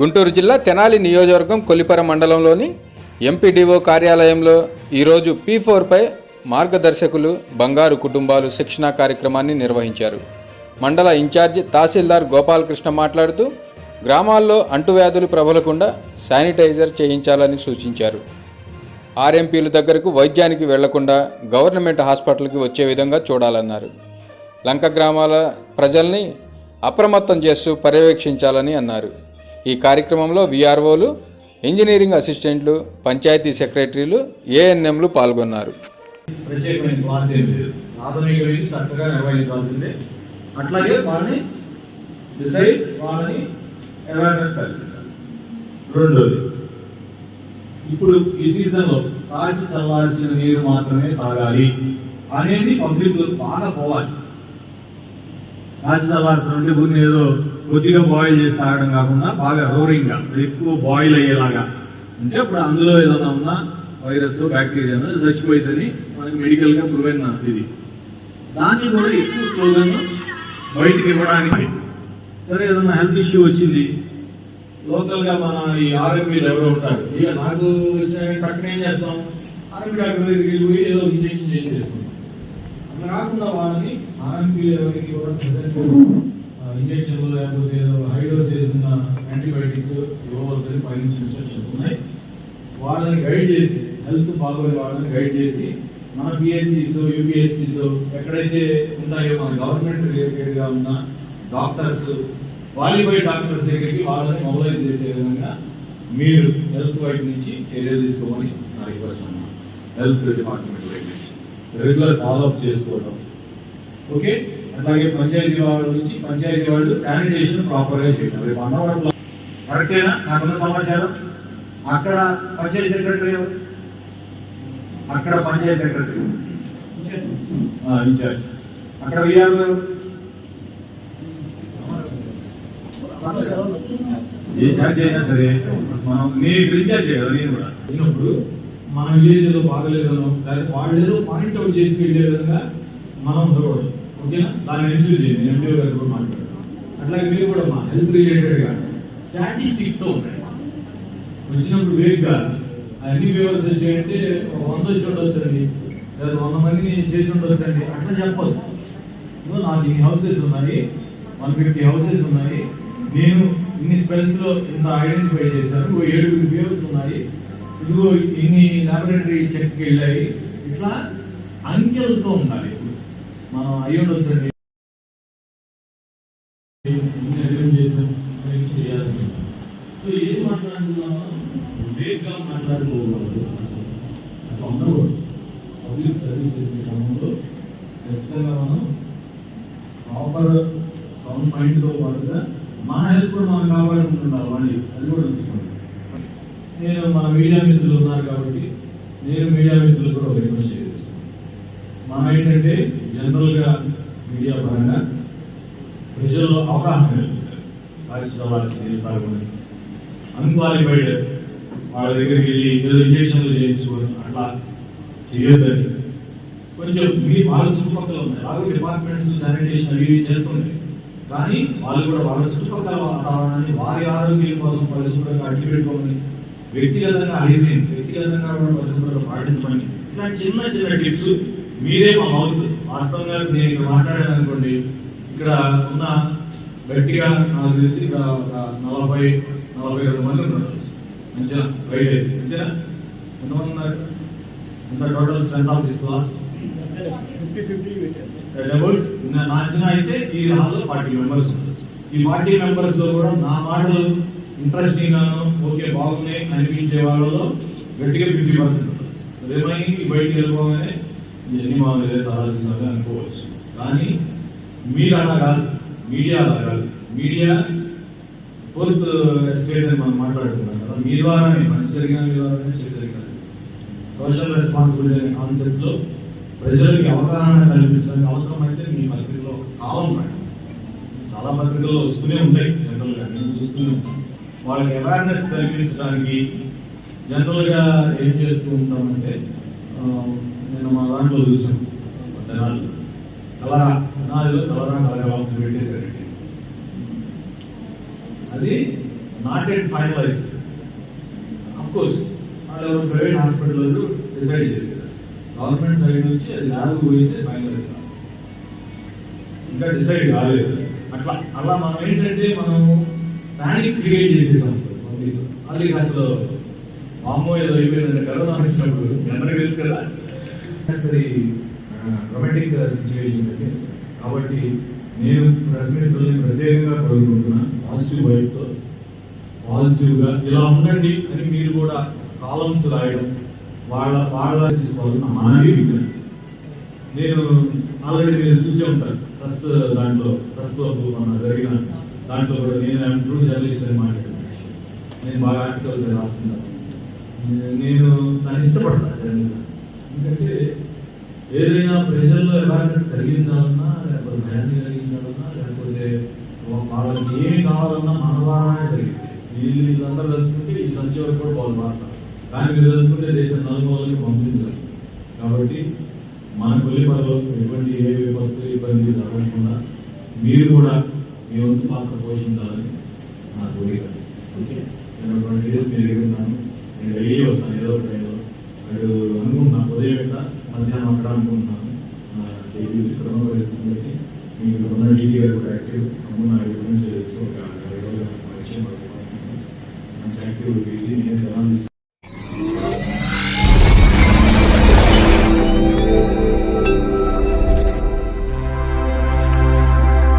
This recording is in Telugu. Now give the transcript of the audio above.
గుంటూరు జిల్లా తెనాలి నియోజకవర్గం కొల్లిపర మండలంలోని ఎంపీడీఓ కార్యాలయంలో ఈరోజు పీ ఫోర్పై మార్గదర్శకులు బంగారు కుటుంబాలు శిక్షణా కార్యక్రమాన్ని నిర్వహించారు. మండల ఇన్ఛార్జి తహసీల్దార్ గోపాలకృష్ణ మాట్లాడుతూ గ్రామాల్లో అంటువ్యాధులు ప్రబలకుండా శానిటైజర్ చేయించాలని సూచించారు. ఆర్ఎంపీల దగ్గరకు వైద్యానికి వెళ్ళకుండా గవర్నమెంట్ హాస్పిటల్కి వచ్చే విధంగా చూడాలన్నారు. లంక గ్రామాల ప్రజల్ని అప్రమత్తం చేస్తూ పర్యవేక్షించాలని అన్నారు. ఈ కార్యక్రమంలో విఆర్ఓలు ఇంజనీరింగ్ అసిస్టెంట్లు పంచాయతీ సెక్రటరీలు ఏఎన్ఎంలు పాల్గొన్నారు. అట్లాగే వాళ్ళని డిసైడ్ వాళ్ళని అవేర్నెస్ రెండోది ఇప్పుడు ఈ సీజన్లో కాచి చల్లార్చిన నీరు మాత్రమే తాగాలి. అనేది పబ్లిక్ బాగా పోవాలి. కాచి చల్లార్చిన అంటే ఊరిని ఏదో కొద్దిగా బాయిల్ చేసి తాగడం కాకుండా బాగా రోరింగ్గా ఎక్కువ బాయిల్ అయ్యేలాగా. అంటే ఇప్పుడు అందులో ఏదైనా ఉన్నా వైరస్ బ్యాక్టీరియా చచ్చిపోయిందని మనకి మెడికల్గా ప్రూవెన్ ఇది. దాన్ని కూడా ఎక్కువ స్లోగన్ బయటికి ఇవ్వడానికి సరే ఏదైనా హెల్త్ ఇష్యూ వచ్చింది. లోకల్గా మన ఈ ఆర్ఎంపీలు ఎవరో ఉంటారు. ఇక నాకు వచ్చిన పక్కన ఏం చేస్తాం? ఆర్ఎంపీ డాక్టర్ దగ్గరికి వెళ్ళి ఏదో ఇంజెక్షన్ చేసి చేస్తాం. అలా కాకుండా వాళ్ళని ఆర్ఎంపీలు ఎవరికి కూడా ప్రజెంట్ ఇంజక్షన్లు లేకపోతే ఏదో హై చేసిన యాంటీబయాటిక్స్ ఇవ్వవద్దని పైనుంచి ఇన్స్ట్రక్షన్స్ ఉన్నాయి వాళ్ళని గైడ్ చేసి హెల్త్ బాగోని వాళ్ళని గైడ్ చేసి మన పిఎస్సిస్ యూపీఎస్సిస్ ఎక్కడైతే ఉన్నాయో మన గవర్నమెంట్ రిలేటెడ్గా ఉన్న డాక్టర్స్ క్వాలిఫైడ్ డాక్టర్స్ దగ్గరికి వాళ్ళని మొబైలైజ్ చేసే విధంగా మీరు హెల్త్ వైపు నుంచి చర్య తీసుకోమని నా రిక్వెస్ట్ అన్న. హెల్త్ డిపార్ట్మెంట్ వైపు నుంచి. రెగ్యులర్ ఫాలోఅప్ చేసుకోవడం ఓకే? అలాగే పంచాయతీ వాళ్ళ నుంచి పంచాయతీ వాళ్ళు శానిటేషన్ ప్రాపర్గా చేయడం రేపు అన్నవరంలో కరెక్టేనా? నాకున్న సమాచారం? అక్కడ పంచాయతీ సెక్రటరీ అక్కడ పంచాయతీ సెక్రటరీ ఇన్ఛార్జ్. అక్కడ విఆర్ గారు? ఏ ఛార్జ్ అయినా సరే మనం నేను ఇన్ఛార్జ్ చేయాలి నేను కూడా. వచ్చినప్పుడు మన విలేజ్లో బాగలేదనో లేదా వాళ్ళు ఏదో పాయింట్అవుట్ చేసి వెళ్ళే విధంగా మనం ఉండకూడదు. ఓకేనా? దాన్ని ఎన్సూర్ చేయండి ఎండిఓ గారు కూడా మాట్లాడతాను అట్లాగే మీరు కూడా మా హెల్త్ రిలేటెడ్గా స్టాటిస్టిక్స్తో ఉండండి. వచ్చినప్పుడు వేగ్గా అన్ని ఫీవర్స్ వచ్చాయంటే ఒక వంద వచ్చి ఉండొచ్చండి లేదా వంద మందిని చేసి ఉండొచ్చండి అట్లా చెప్పదు. నాకు ఇన్ని హౌసెస్ ఉన్నాయి వన్ ఫిఫ్టీ హౌసెస్ ఉన్నాయి నేను ఇన్ని స్పెల్స్లో ఇంత ఐడెంటిఫై చేశాను ఇదిగో ఏడుగురు ఫీవర్స్ ఉన్నాయి ఇదిగో ఇన్ని లాబొరేటరీ చెక్కి వెళ్ళాయి ఇట్లా అంకెలతో ఉండాలి. మనం అయ్యుండొచ్చండి ఉండొచ్చండి ఇన్ని అటెండ్ సో ఏం మాట్లాడుతున్నామో వేగ్గా మాట్లాడుకోకూడదు. అట్లా ఉండకూడదు పబ్లిక్ సర్వీస్ చేసే క్రమంలో ఖచ్చితంగా మనం ప్రాపర్ సౌండ్ మైండ్తో పాటుగా మా హెల్త్ కూడా మనం కాపాడుకుంటున్నారు అది కూడా చూసుకోండి. నేను మా మీడియా మిత్రులు ఉన్నారు కాబట్టి నేను మీడియా మిత్రులు కూడా ఒక రిక్వెస్ట్ మనం ఏంటంటే జనరల్గా మీడియా పరంగా ప్రజల్లో అవగాహన కల్పించాలి రాజకీయ పాల్గొని అన్క్వాలిఫైడ్ వాళ్ళ దగ్గరికి వెళ్ళి ఏదో ఇంజక్షన్లు చేయించుకోవడం అట్లా చేయొద్దని కొంచెం మీ వాళ్ళ చుట్టుపక్కల ఉన్నాయి అలాగే డిపార్ట్మెంట్స్ శానిటేషన్ అవి ఇవి చేస్తుంది కానీ వాళ్ళు కూడా వాళ్ళ చుట్టుపక్కల వాతావరణాన్ని వారి ఆరోగ్యం కోసం పరిశుభ్రంగా అడ్డు పెట్టుకోమని వ్యక్తిగతంగా హైజీన్ వ్యక్తిగతంగా కూడా పరిశుభ్రత పాటించమని ఇలాంటి చిన్న చిన్న టిప్స్ మీరే మా మౌత్. వాస్తవంగా నేను ఇక్కడ మాట్లాడాను అనుకోండి ఇక్కడ ఉన్న గట్టిగా నాకు తెలిసి ఇక్కడ ఒక నలభై నలభై రెండు మంది ఉన్నారు. మంచిగా బయట. అయితే అంతేనా? ఎంతమంది ఉన్నారు? ఎంత total strength of this class about నా అంచనా అయితే ఈ హాల్లో ఫార్టీ మెంబర్స్ ఈ ఫార్టీ మెంబర్స్లో కూడా నా మాటలు ఇంట్రెస్టింగ్ గాను ఓకే బాగున్నాయి అనిపించే వాళ్ళలో గట్టిగా ఫిఫ్టీ పర్సెంట్ రిమైనింగ్ బయటికి వెళ్ళిపోగానే ఎన్ని మామూలు ఆలోచిస్తుంది అనుకోవచ్చు. కానీ మీరు అలా కాదు. మీడియా అలా కాదు. మీడియా ఫోర్త్ ఎస్కేటర్ అని మనం మాట్లాడుకున్నాం కదా. మీ ద్వారానే మంచి జరిగిన మీ ద్వారానే చెడు జరిగిన సోషల్ రెస్పాన్సిబిలిటీ అనే కాన్సెప్ట్లో ప్రజలకి అవగాహన కల్పించడానికి అవసరమైతే మీ పత్రికలో కావాలి చాలా పత్రికల్లో వస్తూనే ఉంటాయి జనరల్గా నేను చూస్తూనే ఉంటాను. వాళ్ళకి అవేర్నెస్ కల్పించడానికి జనరల్గా ఏం చేస్తూ ఉంటామంటే నేను మా దాంట్లో చూసాను తెనాలి కలరా తెనాలిలో కలరా కలరా పెట్టేశారండి అది not at finalize of course వాళ్ళు ఎవరు ప్రైవేట్ హాస్పిటల్ డిసైడ్ చేసేసారు గవర్నమెంట్ సైడ్ నుంచి అది ల్యాబ్ పోయింది ఫైనలైజ్ ఇంకా డిసైడ్ కాలేదు. అట్లా అలా మనం ఏంటంటే మనం ప్యానిక్ క్రియేట్ చేసేసాం. పబ్లిక్ అది అసలు మామూలు ఏదో అయిపోయిందంటే కరోనా వచ్చినప్పుడు. మీ అందరికీ తెలుసు కదా? సరే రొమాంటిక్ సిచ్యువేషన్ అండి కాబట్టి నేను ప్రెస్ ప్రత్యేకంగా కోరుకుంటున్నా పాజిటివ్ వైపుతో పాజిటివ్గా ఇలా ఉండండి అని మీరు కూడా కాలమ్స్ రాయడం వాళ్ళ వాళ్ళ తీసుకోవాలని మనవి విజ్ఞప్తి. నేను ఆల్రెడీ మీరు చూసే ఉంటారు ప్రెస్ uh, దాంట్లో ప్రెస్ క్లబ్ మన జరిగిన దాంట్లో కూడా నేను ట్రూ జర్నలిస్ట్ అని మాట్లాడాను. నేను బాగా ఆర్టికల్స్ రాస్తున్నాను. నేను దాన్ని ఇష్టపడతాను జర్నలిజం ఎందుకంటే ఏదైనా ప్రజల్లో అవేర్నెస్ కలిగించాలన్నా లేకపోతే భయాన్ని కలిగించాలన్నా లేకపోతే వాళ్ళకి ఏమి కావాలన్నా మన జరిగింది. వీళ్ళు వీళ్ళందరూ కలుసుకుంటే ఈ వరకు కూడా వాళ్ళు మాట్లాడతారు కానీ మీరు తెలుసుకుంటే దేశం నలుగురికి పంపించాలి కాబట్టి మన కొల్లిపరలో ఎటువంటి ఏ విపత్తు ఇబ్బంది జరగకుండా మీరు కూడా మీ వంతు పాత్ర పోషించాలని నా కోరిక. ఓకే? నేను ట్వంటీ డేస్ మీరు దగ్గర నేను వెళ్ళి వస్తాను. ఏదో ఒక టైంలో అటు అనుకుంటున్నాను ఉదయం ఇక్కడ మధ్యాహ్నం అక్కడ అనుకుంటున్నాను ఇక్కడ ఉన్న పరిస్థితి మీకు ఉన్న డీటీ గారు కూడా యాక్టివ్ అమ్మ నా గురించి ఒక